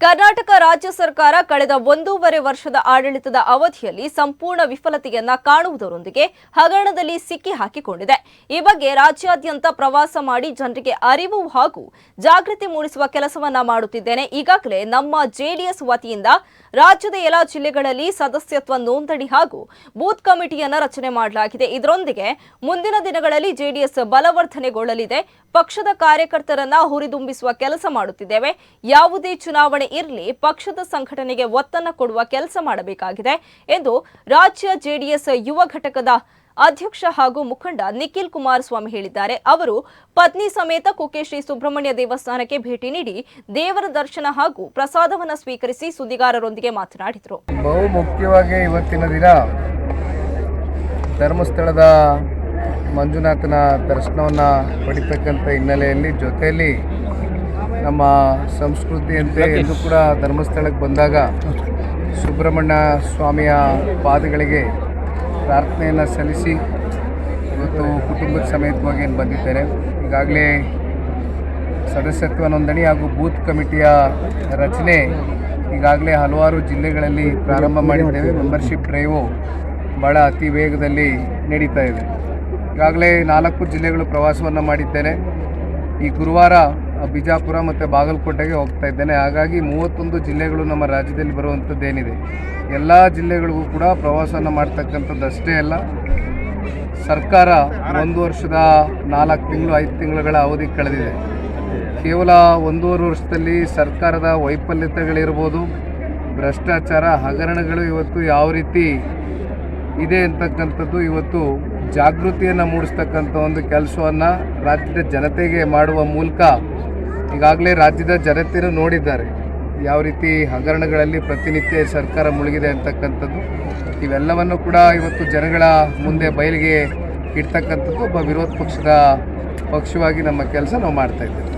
ಕರ್ನಾಟಕ ರಾಜ್ಯ ಸರ್ಕಾರ ಕಳೆದ ಒಂದೂವರೆ ವರ್ಷದ ಆಡಳಿತದ ಅವಧಿಯಲ್ಲಿ ಸಂಪೂರ್ಣ ವಿಫಲತೆಯನ್ನ ಕಾಣುವುದರೊಂದಿಗೆ ಹಗರಣದಲ್ಲಿ ಸಿಕ್ಕಿ ಹಾಕಿಕೊಂಡಿದೆ. ಈ ಬಗ್ಗೆ ರಾಜ್ಯಾದ್ಯಂತ ಪ್ರವಾಸ ಮಾಡಿ ಜನರಿಗೆ ಅರಿವು ಹಾಗೂ ಜಾಗೃತಿ ಮೂಡಿಸುವ ಕೆಲಸವನ್ನ ಮಾಡುತ್ತಿದ್ದೇನೆ. ಈಗಾಗಲೇ ನಮ್ಮ ಜೆಡಿಎಸ್ ವತಿಯಿಂದ ರಾಜ್ಯದ ಎಲ್ಲ ಜಿಲ್ಲೆಗಳಲ್ಲಿ ಸದಸ್ಯತ್ವ ನೋಂದಣಿ ಹಾಗೂ ಬೂತ್ ಕಮಿಟಿಯನ್ನ ರಚನೆ ಮಾಡಲಾಗಿದೆ. ಇದರೊಂದಿಗೆ ಮುಂದಿನ ದಿನಗಳಲ್ಲಿ ಜೆಡಿಎಸ್ ಬಲವರ್ಧನೆಗೊಳ್ಳಲಿದೆ. ಪಕ್ಷದ ಕಾರ್ಯಕರ್ತರನ್ನ ಹುರಿದುಂಬಿಸುವ ಕೆಲಸ ಮಾಡುತ್ತಿದ್ದೇವೆ. ಯಾವುದೇ ಚುನಾವಣೆ ಇರಲಿ ಪಕ್ಷದ ಸಂಘಟನೆಗೆ ಒತ್ತನ್ನು ಕೊಡುವ ಕೆಲಸ ಮಾಡಬೇಕಾಗಿದೆ ಎಂದು ರಾಜ್ಯ ಜೆಡಿಎಸ್ ಯುವ ಘಟಕದ ಅಧ್ಯಕ್ಷ ಹಾಗೂ ಮುಖಂಡ ನಿಖಿಲ್ ಕುಮಾರಸ್ವಾಮಿ ಹೇಳಿದ್ದಾರೆ. ಅವರು ಪತ್ನಿ ಸಮೇತ ಕುಕ್ಕೆ ಶ್ರೀ ಸುಬ್ರಹ್ಮಣ್ಯ ದೇವಸ್ಥಾನಕ್ಕೆ ಭೇಟಿ ನೀಡಿ ದೇವರ ದರ್ಶನ ಹಾಗೂ ಪ್ರಸಾದವನ್ನು ಸ್ವೀಕರಿಸಿ ಸುದ್ದಿಗಾರರೊಂದಿಗೆ ಮಾತನಾಡಿದರು. ಬಹು ಮುಖ್ಯವಾಗಿ ಇವತ್ತಿನ ದಿನ ಧರ್ಮಸ್ಥಳದ ಮಂಜುನಾಥನ ದರ್ಶನವನ್ನು ಪಡಿತಕ್ಕಂಥ ಹಿನ್ನೆಲೆಯಲ್ಲಿ ಜೊತೆಯಲ್ಲಿ ನಮ್ಮ ಸಂಸ್ಕೃತಿಯಂತೆ ಎಂದು ಕೂಡ ಧರ್ಮಸ್ಥಳಕ್ಕೆ ಬಂದಾಗ ಸುಬ್ರಹ್ಮಣ್ಯ ಸ್ವಾಮಿಯ ಪಾದಗಳಿಗೆ ಪ್ರಾರ್ಥನೆಯನ್ನು ಸಲ್ಲಿಸಿ ಇವತ್ತು ಕುಟುಂಬದ ಸಮೇತವಾಗಿ ಏನು ಬಂದಿದ್ದೇನೆ ಈಗಾಗಲೇ ಸದಸ್ಯತ್ವ ನೋಂದಣಿ ಹಾಗೂ ಬೂತ್ ಕಮಿಟಿಯ ರಚನೆ ಈಗಾಗಲೇ ಹಲವಾರು ಜಿಲ್ಲೆಗಳಲ್ಲಿ ಪ್ರಾರಂಭ ಮಾಡಿದ್ದೇವೆ. ಮೆಂಬರ್ಶಿಪ್ ಡ್ರೈವು ಭಾಳ ಅತಿ ವೇಗದಲ್ಲಿ ನಡೀತಾ ಇದೆ. ಈಗಾಗಲೇ ನಾಲ್ಕು ಜಿಲ್ಲೆಗಳು ಪ್ರವಾಸವನ್ನು ಮಾಡಿದ್ದೇನೆ. ಈ ಗುರುವಾರ ಬಿಜಾಪುರ ಮತ್ತು ಬಾಗಲಕೋಟೆಗೆ ಹೋಗ್ತಾ ಇದ್ದೇನೆ. ಹಾಗಾಗಿ ಮೂವತ್ತೊಂದು ಜಿಲ್ಲೆಗಳು ನಮ್ಮ ರಾಜ್ಯದಲ್ಲಿ ಬರುವಂಥದ್ದೇನಿದೆ. ಎಲ್ಲ ಜಿಲ್ಲೆಗಳಿಗೂ ಕೂಡ ಪ್ರವಾಸವನ್ನು ಮಾಡ್ತಕ್ಕಂಥದ್ದು ಅಷ್ಟೇ ಅಲ್ಲ. ಸರ್ಕಾರ ಒಂದು ವರ್ಷದ ನಾಲ್ಕು ತಿಂಗಳು, ಐದು ತಿಂಗಳುಗಳ ಅವಧಿ ಕಳೆದಿದೆ. ಕೇವಲ ಒಂದೂವರೆ ವರ್ಷದಲ್ಲಿ ಸರ್ಕಾರದ ವೈಫಲ್ಯತೆಗಳಿರ್ಬೋದು, ಭ್ರಷ್ಟಾಚಾರ, ಹಗರಣಗಳು ಇವತ್ತು ಯಾವ ರೀತಿ ಇದೆ ಅಂತಕ್ಕಂಥದ್ದು ಇವತ್ತು ಜಾಗೃತಿಯನ್ನು ಮೂಡಿಸ್ತಕ್ಕಂಥ ಒಂದು ಕೆಲಸವನ್ನು ರಾಜ್ಯದ ಜನತೆಗೆ ಮಾಡುವ ಮೂಲಕ ಈಗಾಗಲೇ ರಾಜ್ಯದ ಜನತೆಯೂ ನೋಡಿದ್ದಾರೆ. ಯಾವ ರೀತಿ ಹಗರಣಗಳಲ್ಲಿ ಪ್ರತಿನಿತ್ಯ ಸರ್ಕಾರ ಮುಳುಗಿದೆ ಅಂತಕ್ಕಂಥದ್ದು, ಇವೆಲ್ಲವನ್ನು ಕೂಡ ಇವತ್ತು ಜನಗಳ ಮುಂದೆ ಬಯಲಿಗೆ ಇಡ್ತಕ್ಕಂಥದ್ದು ಒಬ್ಬ ವಿರೋಧ ಪಕ್ಷದ ಪಕ್ಷವಾಗಿ ನಮ್ಮ ಕೆಲಸ ನಾವು ಮಾಡ್ತಾ ಇದ್ದೇವೆ.